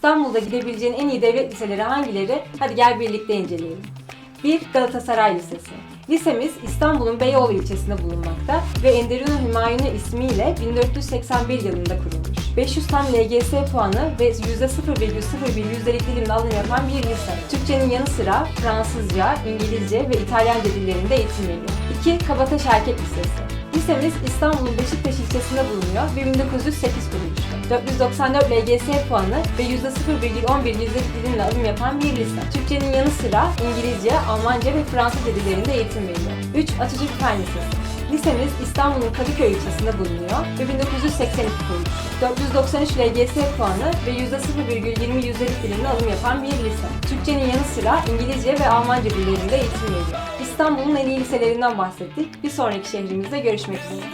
İstanbul'da gidebileceğin en iyi devlet liseleri hangileri? Hadi gel birlikte inceleyelim. 1. Galatasaray Lisesi. Lisemiz İstanbul'un Beyoğlu ilçesinde bulunmakta ve Enderun Hümayunu ismiyle 1481 yılında kurulmuş. 500 tam LGS puanı ve %0,01 yüzdelik dilimle alım yapan bir lise. Türkçenin yanı sıra Fransızca, İngilizce ve İtalyanca dillerinde eğitim veriyor. 2. Kabataş Erkek Lisesi. Lisemiz İstanbul'un Beşiktaş ilçesinde bulunuyor ve 1908 kurulmuştu. 494 LGS puanı ve %0,11 yüzdelik dilimle alım yapan bir lise. Türkçenin yanı sıra İngilizce, Almanca ve Fransızca dillerinde eğitim veriyor. 3. Atatürk Fen Lisesi. Lisemiz İstanbul'un Kadıköy ilçesinde bulunuyor ve 1982 kurulmuş. 493 LGS puanı ve %0,20 yüzdelik dilimle alım yapan bir lise. Türkçenin yanı sıra İngilizce ve Almanca dillerinde eğitim veriyor. İstanbul'un en iyi liselerinden bahsettik. Bir sonraki şehrimizde görüşmek üzere.